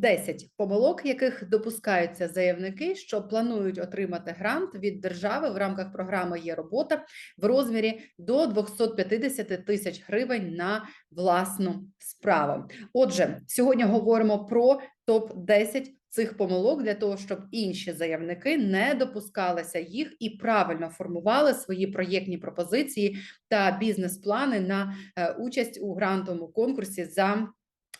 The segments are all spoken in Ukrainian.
10 помилок, яких допускаються заявники, що планують отримати грант від держави в рамках програми Є робота в розмірі до 250 тисяч гривень на власну справу. Отже, сьогодні говоримо про топ 10 цих помилок для того, щоб інші заявники не допускалися їх і правильно формували свої проєктні пропозиції та бізнес-плани на е, участь у грантовому конкурсі за.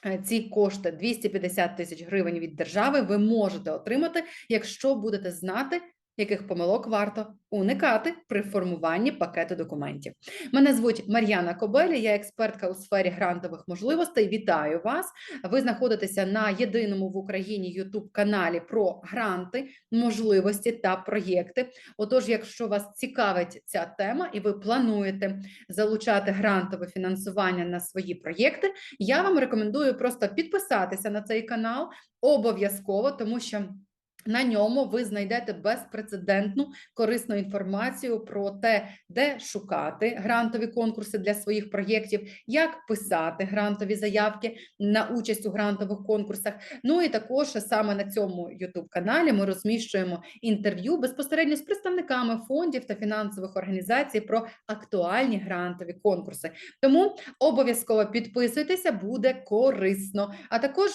Е, Ці кошти 250 тисяч гривень від держави ви можете отримати, якщо будете знати, яких помилок варто уникати при формуванні пакету документів. Мене звуть Мар'яна Кобелі, я експертка у сфері грантових можливостей. Вітаю вас! Ви знаходитеся на єдиному в Україні youtube каналі про гранти, можливості та проєкти. Отож, якщо вас цікавить ця тема і ви плануєте залучати грантове фінансування на свої проєкти, я вам рекомендую просто підписатися на цей канал обов'язково, тому що. На ньому ви знайдете безпрецедентну корисну інформацію про те, де шукати грантові конкурси для своїх проєктів, як писати грантові заявки на участь у грантових конкурсах. Ну і також саме на цьому youtube каналі ми розміщуємо інтерв'ю безпосередньо з представниками фондів та фінансових організацій про актуальні грантові конкурси. Тому обов'язково підписуйтеся, буде корисно. А також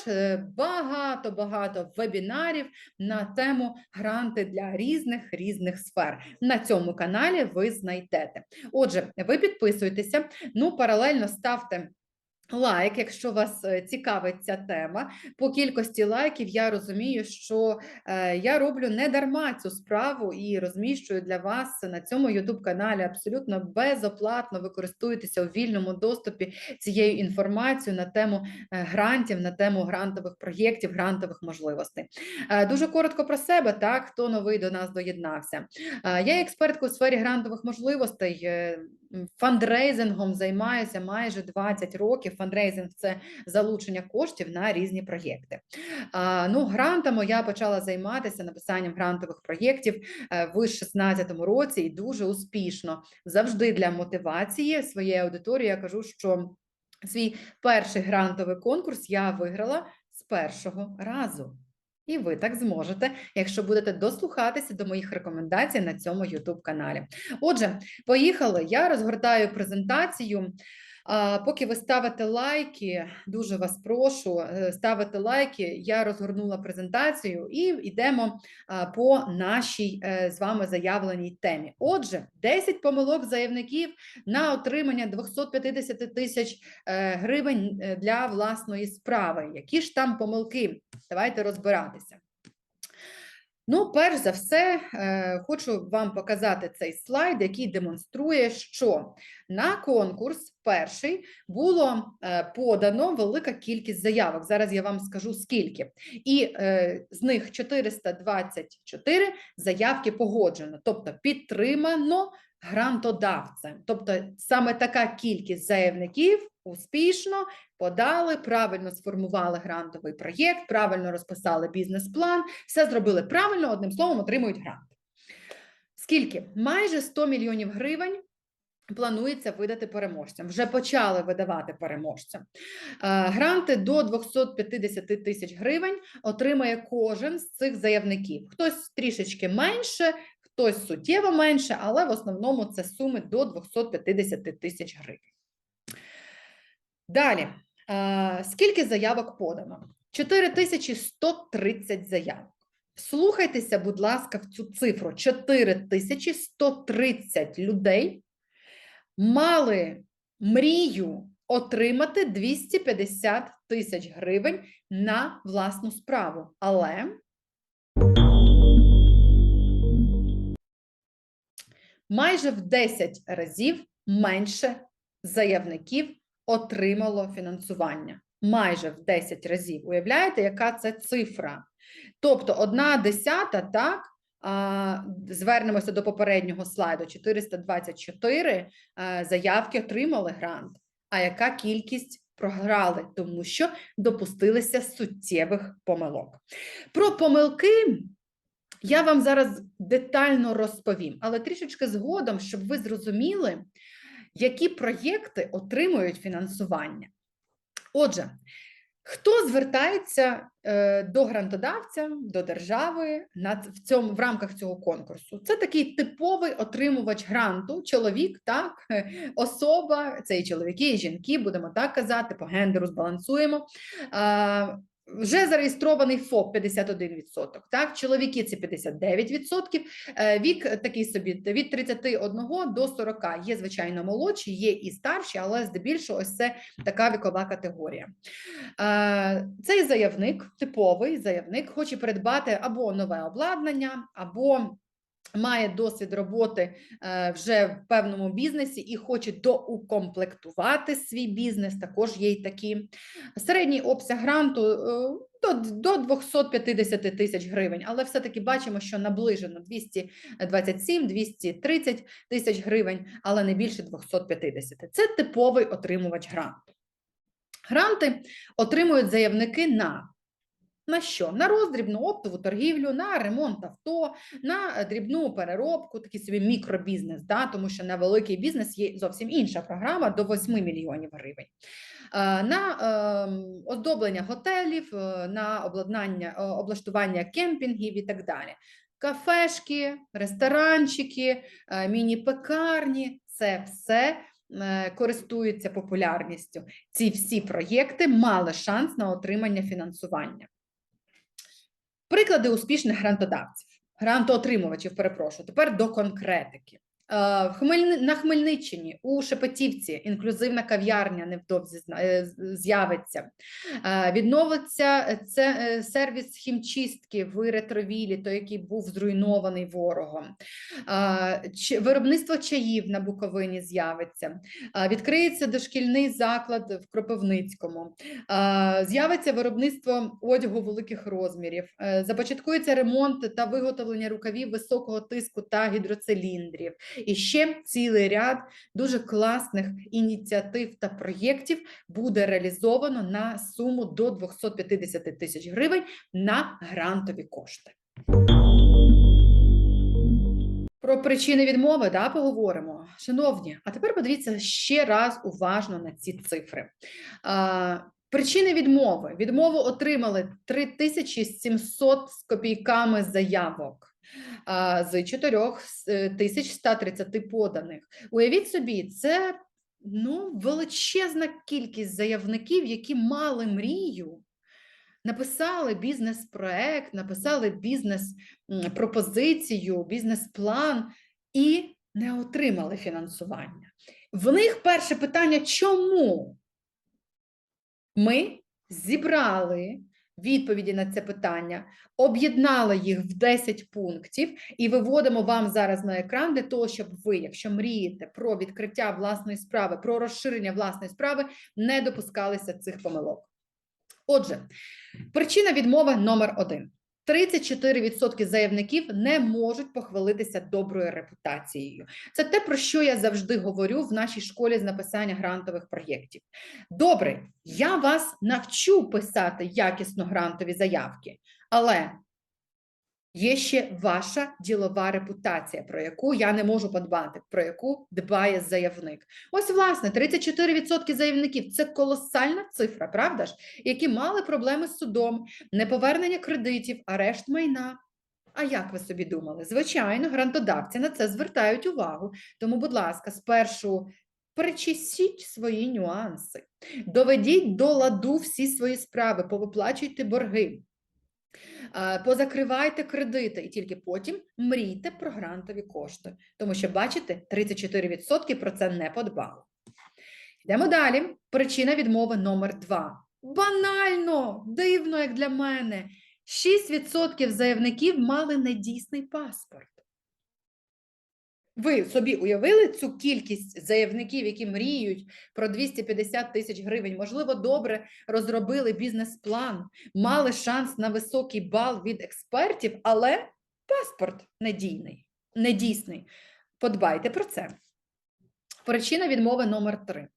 багато багато вебінарів на тему гранти для різних різних сфер. На цьому каналі ви знайдете. Отже, ви підписуйтеся, ну паралельно ставте. Лайк, якщо вас е, цікавить ця тема, по кількості лайків я розумію, що е, я роблю не дарма цю справу і розміщую для вас на цьому youtube каналі абсолютно безоплатно. Ви користуєтеся у вільному доступі цією інформацією на тему е, грантів, на тему грантових проєктів, грантових можливостей. Дуже коротко про себе, так хто новий до нас доєднався. Я експертка у сфері грантових можливостей. Фандрейзингом займаюся майже 20 років. Фандрейзинг це залучення коштів на різні проєкти. Ну, грантами я почала займатися написанням грантових проєктів е, в 2016 році і дуже успішно. Завжди для мотивації своєї аудиторії я кажу, що свій перший грантовий конкурс я виграла з першого разу. І ви так зможете, якщо будете дослухатися до моїх рекомендацій на цьому youtube каналі. Отже, поїхали. Я розгортаю презентацію. Поки ви ставите лайки, дуже вас прошу е, ставити лайки. Я розгорнула презентацію і йдемо по нашій е, з вами заявленій темі. Отже, 10 помилок заявників на отримання 250 тисяч е, гривень для власної справи. Які ж там помилки? Давайте розбиратися. Ну, перш за все, хочу вам показати цей слайд, який демонструє, що на конкурс перший було е, подано велика кількість заявок. Зараз я вам скажу скільки. І е, з них 424 заявки погоджено, тобто підтримано грантодавцем. Тобто саме така кількість заявників успішно подали, правильно сформували грантовий проєкт, правильно розписали бізнес-план, все зробили правильно, одним словом, отримують грант. Скільки? Майже 100 мільйонів гривень. Планується видати переможцям. Вже почали видавати переможцям. Е, Гранти до 250 тисяч гривень отримає кожен з цих заявників. Хтось трішечки менше, хтось суттєво менше, але в основному це суми до 250 тисяч гривень. Далі, е, скільки заявок подано? 4130 заявок. Слухайтеся, будь ласка, в цю цифру: 4130 людей мали мрію отримати 250 тисяч гривень на власну справу. Але майже в 10 разів менше заявників отримало фінансування. Майже в 10 разів. Уявляєте, яка це цифра? Тобто, одна десята, так, звернемося до попереднього слайду: 424 заявки отримали грант. А яка кількість програли, тому що допустилися суттєвих помилок? Про помилки я вам зараз детально розповім, але трішечки згодом, щоб ви зрозуміли, які проєкти отримують фінансування. Отже, Хто звертається е, до грантодавця, до держави на в цьому в рамках цього конкурсу? Це такий типовий отримувач гранту, чоловік, так, особа, це і чоловіки, і жінки, будемо так казати, по гендеру збалансуємо. Вже зареєстрований ФОП 51%, так, чоловіки це 59%, е, вік такий собі від 31 до 40. Є, звичайно, молодші, є і старші, але здебільшого ось це така вікова категорія. Е, Цей заявник, типовий заявник, хоче придбати або нове обладнання, або має досвід роботи е, вже в певному бізнесі і хоче доукомплектувати свій бізнес. Також є й такі. Середній обсяг гранту е, до, до 250 тисяч гривень, але все-таки бачимо, що наближено 227-230 тисяч гривень, але не більше 250. Це типовий отримувач гранту. Гранти отримують заявники на на що? На роздрібну оптову торгівлю, на ремонт авто, на дрібну переробку, такий собі мікробізнес, да? тому що на великий бізнес є зовсім інша програма до 8 мільйонів гривень. Е, На ем, оздоблення готелів, е, на обладнання, е, облаштування кемпінгів і так далі. Кафешки, ресторанчики, е, міні-пекарні це все е, користуються популярністю. Ці всі проєкти мали шанс на отримання фінансування. Приклади успішних грантодавців, грантоотримувачів, перепрошую, тепер до конкретики. Е. На Хмельниччині у Шепетівці інклюзивна кав'ярня невдовзі е, з'явиться. Е, Відновиться це сервіс хімчистки в ретровілі, той, який був зруйнований ворогом. Виробництво чаїв на Буковині з'явиться. Відкриється дошкільний заклад в Кропивницькому. З'явиться виробництво одягу великих розмірів. Започаткується ремонт та виготовлення рукавів високого тиску та гідроциліндрів. І ще цілий ряд дуже класних ініціатив та проєктів буде реалізовано на суму до 250 тисяч гривень на грантові кошти. Про причини відмови да, поговоримо. Шановні, а тепер подивіться ще раз уважно на ці цифри. А, причини відмови. Відмову отримали 3700 з копійками заявок з 4130 поданих. Уявіть собі, це ну, величезна кількість заявників, які мали мрію, написали бізнес-проект, написали бізнес-пропозицію, бізнес-план і не отримали фінансування. В них перше питання: чому? Ми зібрали відповіді на це питання, об'єднала їх в 10 пунктів і виводимо вам зараз на екран для того, щоб ви, якщо мрієте про відкриття власної справи, про розширення власної справи, не допускалися цих помилок. Отже, причина відмови номер один. 34% заявників не можуть похвалитися доброю репутацією. Це те, про що я завжди говорю в нашій школі з написання грантових проєктів. Добре, я вас навчу писати якісно грантові заявки, але є ще ваша ділова репутація, про яку я не можу подбати, про яку дбає заявник. Ось, власне, 34% заявників це колосальна цифра, правда ж? Які мали проблеми з судом, неповернення кредитів, арешт майна. А як ви собі думали? Звичайно, грантодавці на це звертають увагу. Тому, будь ласка, спершу перечисіть свої нюанси, доведіть до ладу всі свої справи, повиплачуйте борги. Позакривайте кредити і тільки потім мрійте про грантові кошти. Тому що, бачите, 34% про це не подбали. Йдемо далі. Причина відмови номер два. Банально, дивно, як для мене. 6% заявників мали недійсний паспорт. Ви собі уявили цю кількість заявників, які мріють про 250 тисяч гривень, можливо, добре розробили бізнес-план, мали шанс на високий бал від експертів, але паспорт недійний, недійсний. Подбайте про це. Причина відмови номер три.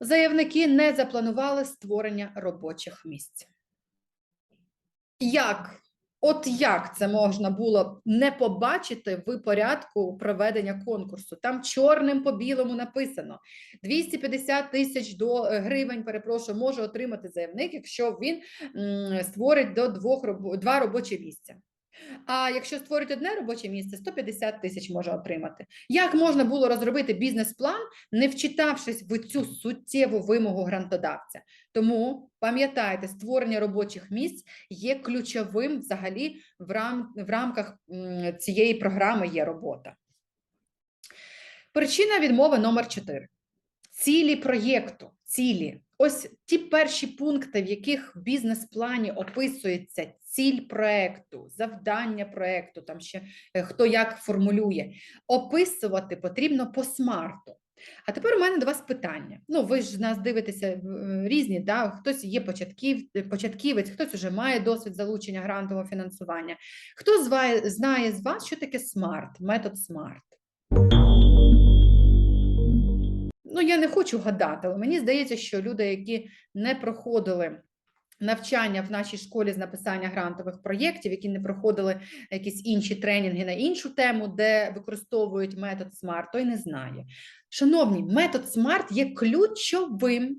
Заявники не запланували створення робочих місць. Як От як це можна було не побачити в порядку проведення конкурсу? Там чорним по білому написано: 250 тисяч до е, гривень, перепрошую, може отримати заявник, якщо він створить до двох два робочі місця. А якщо створить одне робоче місце, 150 тисяч може отримати. Як можна було розробити бізнес-план, не вчитавшись в цю суттєву вимогу грантодавця? Тому пам'ятайте, створення робочих місць є ключовим взагалі в, рам, в рамках цієї програми є робота. Причина відмови номер 4. Цілі проєкту. Цілі. Ось ті перші пункти, в яких в бізнес-плані описується ціль проекту, завдання проекту, там ще е, хто як формулює. Описувати потрібно по смарту. А тепер у мене до вас питання. Ну, ви ж нас дивитеся е, різні, да? хтось є початків, початківець, хтось вже має досвід залучення грантового фінансування. Хто знає з вас, що таке смарт, метод смарт? Не хочу гадати, але мені здається, що люди, які не проходили навчання в нашій школі з написання грантових проєктів, які не проходили якісь інші тренінги на іншу тему, де використовують метод SMART, той не знає. Шановні, метод SMART є ключовим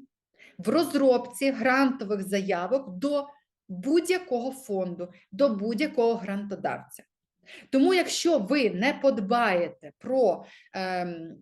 в розробці грантових заявок до будь-якого фонду, до будь-якого грантодавця. Тому, якщо ви не подбаєте про ем,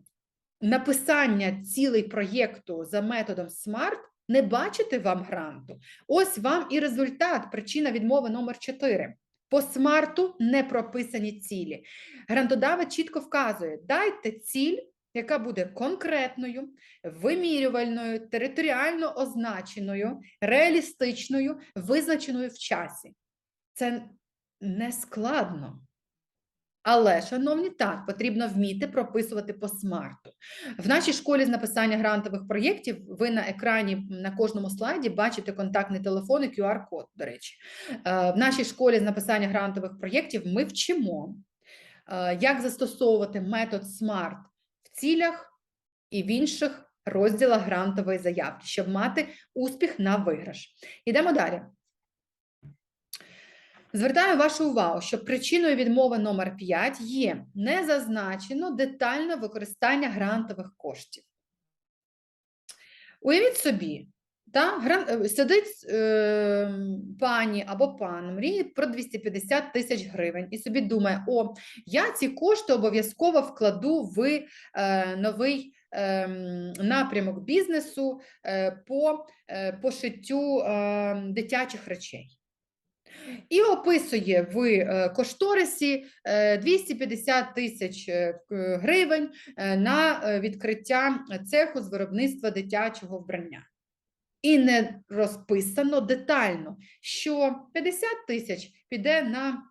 написання цілей проєкту за методом SMART, не бачите вам гранту. Ось вам і результат, причина відмови номер 4. По смарту не прописані цілі. Грантодавець чітко вказує: дайте ціль, яка буде конкретною, вимірювальною, територіально означеною, реалістичною, визначеною в часі. Це не складно. Але, шановні, так, потрібно вміти прописувати по смарту. В нашій школі з написання грантових проєктів ви на екрані на кожному слайді бачите контактний телефон і QR-код, до речі. Е, В нашій школі з написання грантових проєктів ми вчимо, е, як застосовувати метод SMART в цілях і в інших розділах грантової заявки, щоб мати успіх на виграш. Йдемо далі. Звертаю вашу увагу, що причиною відмови номер 5 є не зазначено детальне використання грантових коштів. Уявіть собі, та, гран... е, сидить е, пані або пан, мріє про 250 тисяч гривень і собі думає, о, я ці кошти обов'язково вкладу в е, новий е, напрямок бізнесу е, по е, пошиттю е, дитячих речей. І описує в е, кошторисі е, 250 тисяч е, гривень е, на е, відкриття цеху з виробництва дитячого вбрання. І не розписано детально, що 50 тисяч піде на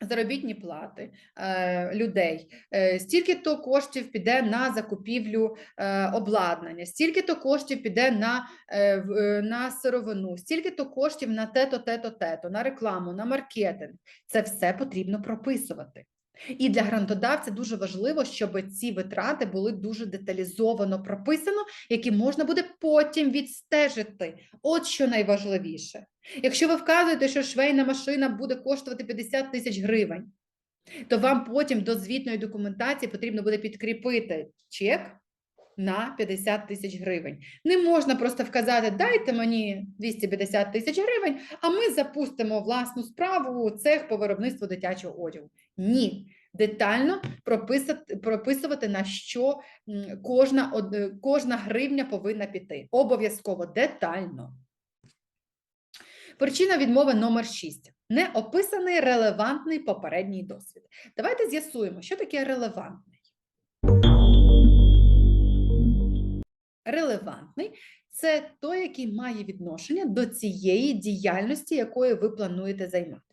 заробітні плати е, людей, е, стільки-то коштів піде на закупівлю е, обладнання, стільки-то коштів піде на, на сировину, стільки-то коштів на те-то, те-то, те-то, на рекламу, на маркетинг. Це все потрібно прописувати. І для грантодавця дуже важливо, щоб ці витрати були дуже деталізовано прописано, які можна буде потім відстежити. От що найважливіше. Якщо ви вказуєте, що швейна машина буде коштувати 50 тисяч гривень, то вам потім до звітної документації потрібно буде підкріпити чек на 50 тисяч гривень. Не можна просто вказати, дайте мені 250 тисяч гривень, а ми запустимо власну справу цех по виробництву дитячого одягу. Ні. Детально прописати, прописувати, на що кожна, кожна гривня повинна піти. Обов'язково детально. Причина відмови номер 6. Не описаний релевантний попередній досвід. Давайте з'ясуємо, що таке релевантний. Релевантний це той, який має відношення до цієї діяльності, якою ви плануєте займатися.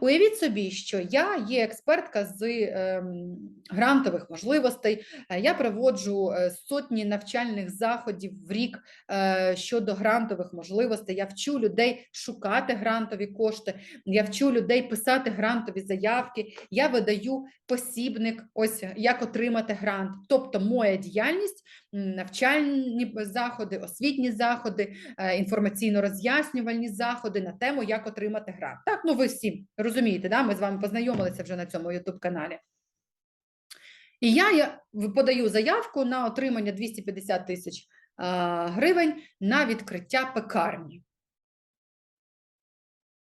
Уявіть собі, що я є експертка з ем, грантових можливостей. е, Я проводжу е, сотні навчальних заходів в рік е, щодо грантових можливостей. Я вчу людей шукати грантові кошти. Я вчу людей писати грантові заявки. Я видаю посібник, ось як отримати грант. Тобто, моя діяльність навчальні заходи, освітні заходи, е, інформаційно-роз'яснювальні заходи на тему, як отримати грант. Так, ну ви всі розумієте, да? ми з вами познайомилися вже на цьому youtube каналі. І я, подаю заявку на отримання 250 тисяч гривень на відкриття пекарні.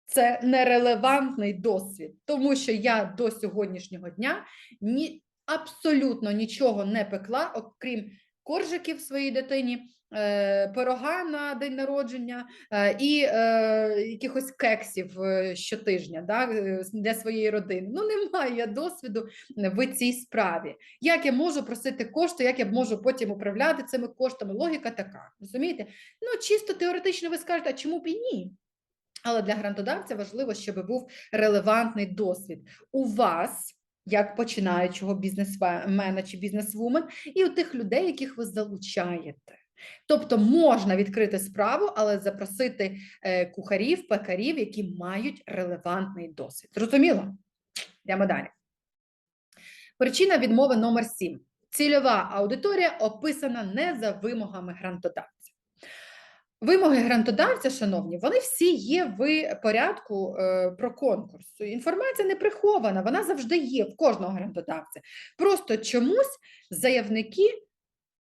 Це нерелевантний досвід, тому що я до сьогоднішнього дня ні, абсолютно нічого не пекла, окрім коржиків своїй дитині, е, пирога на день народження е, і е, якихось кексів щотижня да, для своєї родини. Ну, немає я досвіду в цій справі. Як я можу просити кошти, як я можу потім управляти цими коштами? Логіка така. Розумієте? Ну, чисто теоретично ви скажете, а чому б і ні? Але для грантодавця важливо, щоб був релевантний досвід у вас, як починаючого бізнесмена чи бізнесвумен, і у тих людей, яких ви залучаєте. Тобто можна відкрити справу, але запросити е, кухарів, пекарів, які мають релевантний досвід. Зрозуміло? Йдемо далі. Причина відмови номер 7. Цільова аудиторія описана не за вимогами грантодавця. Вимоги грантодавця, шановні, вони всі є в порядку е, про конкурс. Інформація не прихована, вона завжди є в кожного грантодавця. Просто чомусь заявники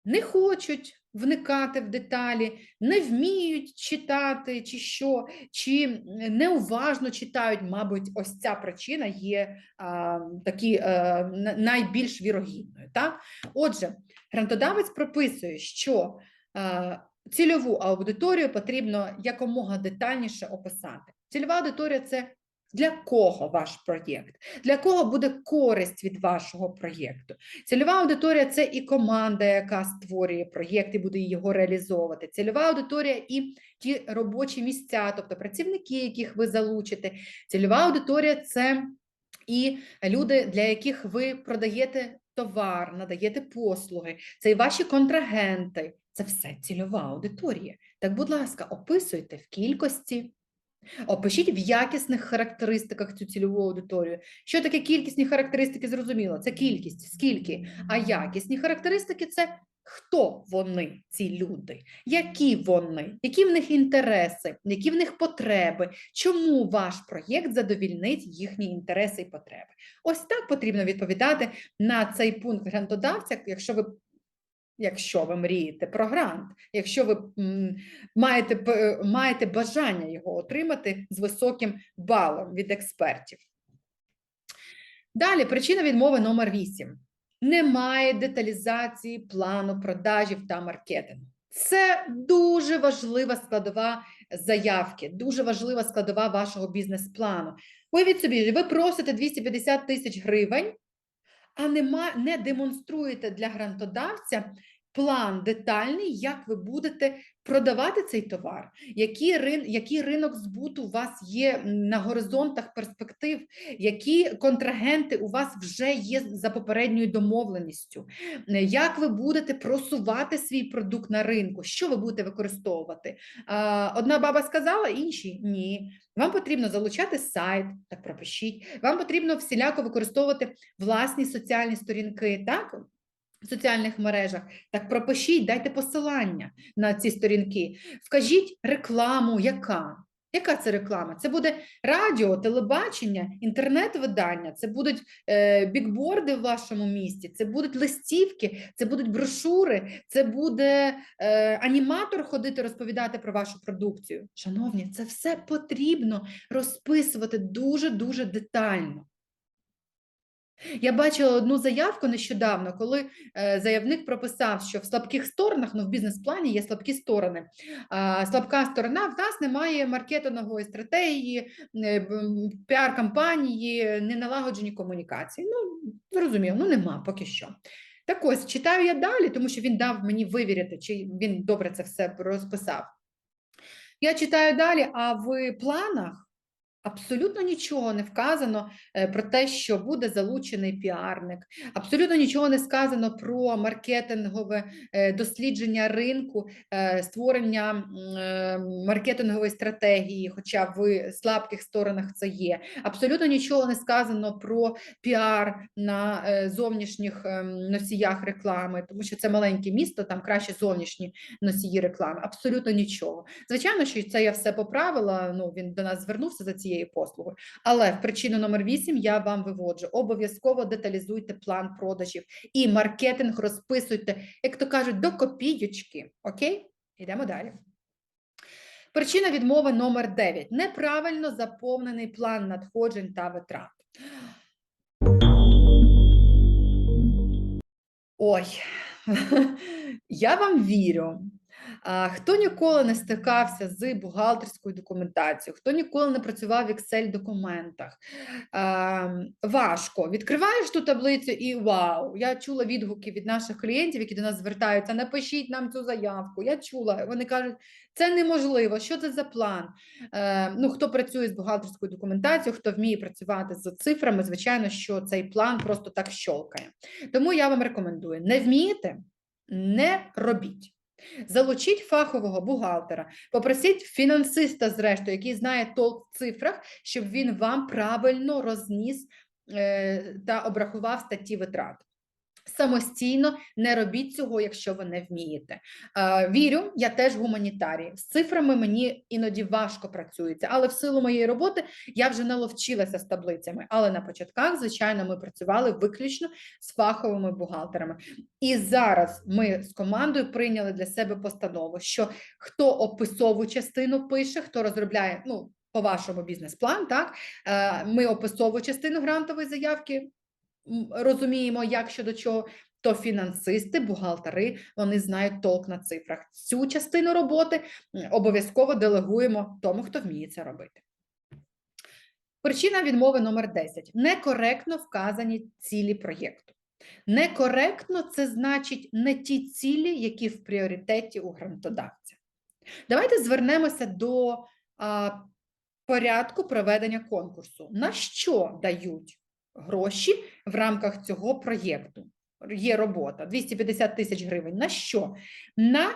не хочуть вникати в деталі, не вміють читати, чи що, чи неуважно читають. Мабуть, ось ця причина є а, такі, а, найбільш вірогідною. Так? Отже, грантодавець прописує, що а, цільову аудиторію потрібно якомога детальніше описати. Цільова аудиторія це для кого ваш проєкт, для кого буде користь від вашого проєкту. Цільова аудиторія це і команда, яка створює проєкт і буде його реалізовувати. Цільова аудиторія і ті робочі місця, тобто працівники, яких ви залучите. Цільова аудиторія це і люди, для яких ви продаєте товар, надаєте послуги, це і ваші контрагенти. Це все цільова аудиторія. Так, будь ласка, описуйте в кількості. Опишіть в якісних характеристиках цю цільову аудиторію. Що таке кількісні характеристики? Зрозуміло, це кількість, скільки. А якісні характеристики це хто вони, ці люди, які вони, які в них інтереси, які в них потреби, чому ваш проєкт задовільнить їхні інтереси і потреби. Ось так потрібно відповідати на цей пункт грантодавця, якщо ви. Якщо ви мрієте про грант, якщо ви маєте, маєте бажання його отримати з високим балом від експертів. Далі причина відмови номер 8. Немає деталізації плану продажів та маркетингу. Це дуже важлива складова заявки, дуже важлива складова вашого бізнес-плану. Уявіть собі, ви просите 250 тисяч гривень, а нема, не демонструєте для грантодавця план детальний, як ви будете продавати цей товар, який, рин, який ринок збуту у вас є на горизонтах перспектив, які контрагенти у вас вже є за попередньою домовленістю, як ви будете просувати свій продукт на ринку, що ви будете використовувати. Одна баба сказала, інші ні. Вам потрібно залучати сайт, так пропишіть. Вам потрібно всіляко використовувати власні соціальні сторінки, так? В соціальних мережах, так пропишіть, дайте посилання на ці сторінки. Вкажіть рекламу, яка? Яка це реклама? Це буде радіо, телебачення, інтернет-видання, це будуть е, бікборди в вашому місті, це будуть листівки, це будуть брошури, це буде е, аніматор ходити розповідати про вашу продукцію. Шановні, це все потрібно розписувати дуже-дуже детально. Я бачила одну заявку нещодавно, коли е, заявник прописав, що в слабких сторонах, ну в бізнес-плані є слабкі сторони. А, слабка сторона в нас немає маркетингової стратегії, е, піар-кампанії, неналагоджені комунікації. Ну, зрозуміло, ну нема поки що. Так ось читаю я далі, тому що він дав мені вивірити, чи він добре це все розписав. Я читаю далі, а в планах Абсолютно нічого не вказано е, про те, що буде залучений піарник. Абсолютно нічого не сказано про маркетингове е, дослідження ринку, е, створення маркетингової стратегії, хоча в слабких сторонах це є. Абсолютно нічого не сказано про піар на зовнішніх ем, носіях реклами, тому що це маленьке місто, там краще зовнішні носії реклами. Абсолютно нічого. Звичайно, що це я все поправила. Ну він до нас звернувся за цією послугою. Але в причину номер 8 я вам виводжу. Обов'язково деталізуйте план продажів і маркетинг розписуйте, як то кажуть, до копійочки. Окей? Йдемо далі. Причина відмови номер 9. Неправильно заповнений план надходжень та витрат. Ой, я вам вірю. Хто ніколи не стикався з бухгалтерською документацією, хто ніколи не працював в Excel-документах, важко. Відкриваєш ту таблицю і вау! Я чула відгуки від наших клієнтів, які до нас звертаються, напишіть нам цю заявку. Я чула, вони кажуть, це неможливо, що це за план? Е, ну, Хто працює з бухгалтерською документацією, хто вміє працювати з цифрами, звичайно, що цей план просто так щолкає. Тому я вам рекомендую: не вмієте, не робіть. Залучіть фахового бухгалтера, попросіть фінансиста, зрештою, який знає толк в цифрах, щоб він вам правильно розніс е, та обрахував статті витрат. Самостійно не робіть цього, якщо ви не вмієте. Е, вірю, я теж гуманітарій. З цифрами мені іноді важко працюється, але в силу моєї роботи я вже наловчилася з таблицями. Але на початках, звичайно, ми працювали виключно з фаховими бухгалтерами. І зараз ми з командою прийняли для себе постанову, що хто описову частину пише, хто розробляє, ну. По вашому бізнес-план, так е, ми описову частину грантової заявки розуміємо, як щодо чого, то фінансисти, бухгалтери, вони знають толк на цифрах. Цю частину роботи обов'язково делегуємо тому, хто вміє це робити. Причина відмови номер 10. Некоректно вказані цілі проєкту. Некоректно це значить не ті цілі, які в пріоритеті у грантодавця. Давайте звернемося до а, порядку проведення конкурсу. На що дають гроші в рамках цього проєкту. Є робота 250 тисяч гривень. На що? На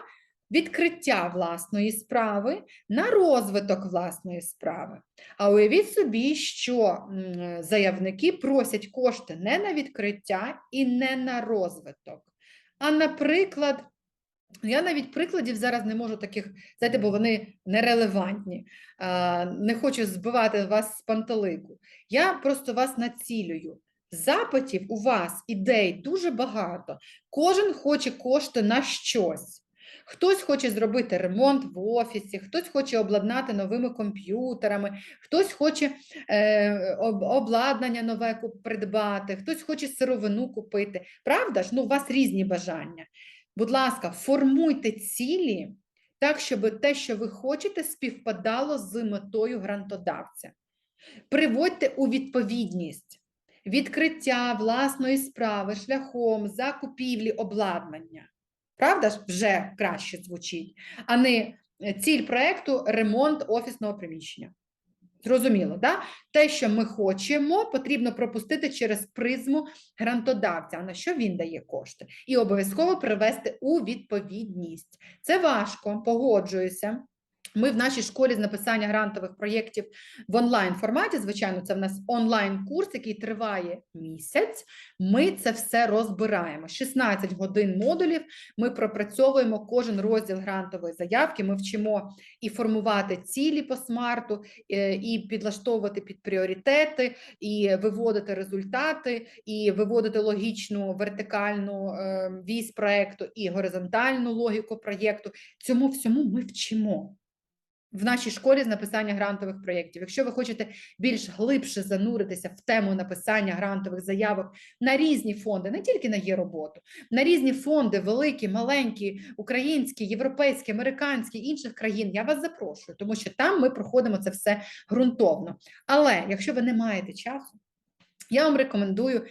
відкриття власної справи, на розвиток власної справи. А уявіть собі, що заявники просять кошти не на відкриття і не на розвиток, а, наприклад, я навіть прикладів зараз не можу таких, знаєте, бо вони нерелевантні. Не хочу збивати вас з пантелику. Я просто вас націлюю. Запитів у вас, ідей дуже багато. Кожен хоче кошти на щось. Хтось хоче зробити ремонт в офісі, хтось хоче обладнати новими комп'ютерами, хтось хоче е, обладнання нове придбати, хтось хоче сировину купити. Правда ж? Ну, у вас різні бажання. Будь ласка, формуйте цілі так, щоб те, що ви хочете, співпадало з метою грантодавця. Приводьте у відповідність відкриття власної справи шляхом закупівлі обладнання. Правда ж, вже краще звучить, а не ціль проєкту ремонт офісного приміщення. Зрозуміло, да? те, що ми хочемо, потрібно пропустити через призму грантодавця, на що він дає кошти, і обов'язково привести у відповідність. Це важко, погоджуюся. Ми в нашій школі з написання грантових проєктів в онлайн форматі, звичайно, це в нас онлайн-курс, який триває місяць. Ми це все розбираємо. 16 годин модулів. Ми пропрацьовуємо кожен розділ грантової заявки. Ми вчимо і формувати цілі по смарту, е, і підлаштовувати під пріоритети, і виводити результати, і виводити логічну вертикальну е, вісь проєкту і горизонтальну логіку проєкту. Цьому всьому ми вчимо в нашій школі з написання грантових проєктів. Якщо ви хочете більш глибше зануритися в тему написання грантових заявок на різні фонди, не тільки на є роботу, на різні фонди, великі, маленькі, українські, європейські, американські, інших країн, я вас запрошую, тому що там ми проходимо це все ґрунтовно. Але якщо ви не маєте часу, я вам рекомендую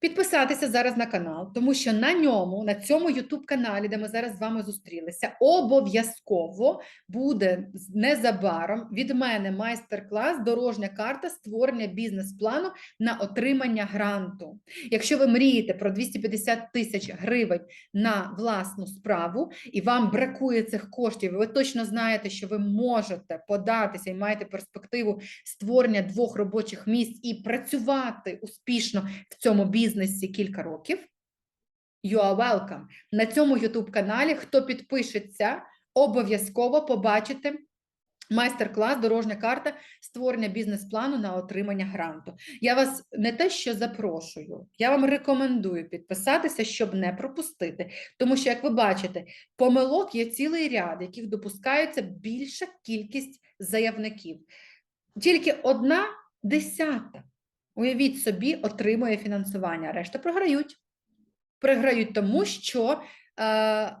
підписатися зараз на канал, тому що на ньому, на цьому youtube каналі, де ми зараз з вами зустрілися, обов'язково буде незабаром від мене майстер-клас Дорожня карта створення бізнес-плану на отримання гранту. Якщо ви мрієте про 250 тисяч гривень на власну справу і вам бракує цих коштів, ви точно знаєте, що ви можете податися і маєте перспективу створення двох робочих місць і працювати успішно в цьому бізнесі кілька років. You are welcome. На цьому YouTube каналі, хто підпишеться, обов'язково побачите майстер-клас Дорожня карта створення бізнес-плану на отримання гранту. Я вас не те, що запрошую, я вам рекомендую підписатися, щоб не пропустити. Тому що, як ви бачите, помилок є цілий ряд, яких допускаються більша кількість заявників. Тільки одна десята, уявіть собі, отримує фінансування, решта програють. Програють тому, що е,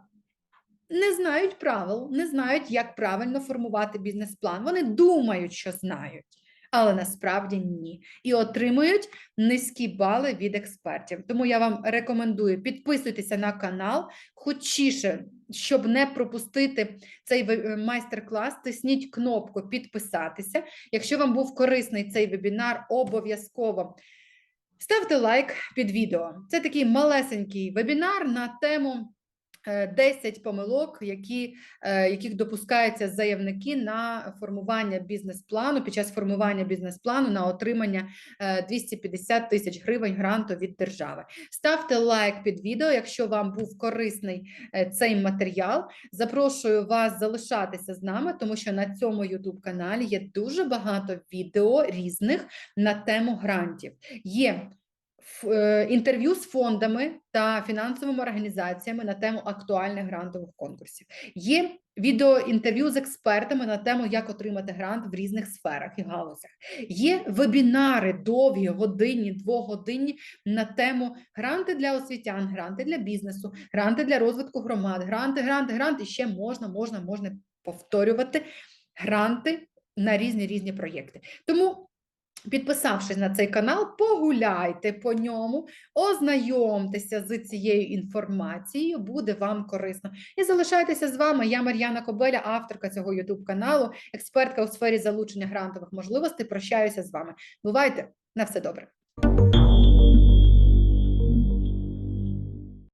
не знають правил, не знають, як правильно формувати бізнес-план. Вони думають, що знають, але насправді ні. І отримують низькі бали від експертів. Тому я вам рекомендую підписуйтеся на канал, хочіше, щоб не пропустити цей е, майстер-клас, тисніть кнопку підписатися. Якщо вам був корисний цей вебінар, обов'язково ставте лайк під відео. Це такий малесенький вебінар на тему. Е, 10 помилок, які, е, яких допускаються заявники на формування бізнес-плану під час формування бізнес-плану на отримання е, 250 тисяч гривень гранту від держави. Ставте лайк під відео, якщо вам був корисний е, цей матеріал. Запрошую вас залишатися з нами, тому що на цьому youtube каналі є дуже багато відео різних на тему грантів. Є е, інтерв'ю з фондами та фінансовими організаціями на тему актуальних грантових конкурсів. Є відеоінтерв'ю з експертами на тему, як отримати грант в різних сферах і галузях. Є вебінари довгі, годинні, двогодинні на тему гранти для освітян, гранти для бізнесу, гранти для розвитку громад, гранти, гранти, гранти. Ще можна, можна, можна повторювати гранти на різні різні проєкти. Тому. Підписавшись на цей канал, погуляйте по ньому, ознайомтеся з цією інформацією, буде вам корисно. І залишайтеся з вами. Я Мар'яна Кобеля, авторка цього youtube каналу, експертка у сфері залучення грантових можливостей. Прощаюся з вами. Бувайте на все добре.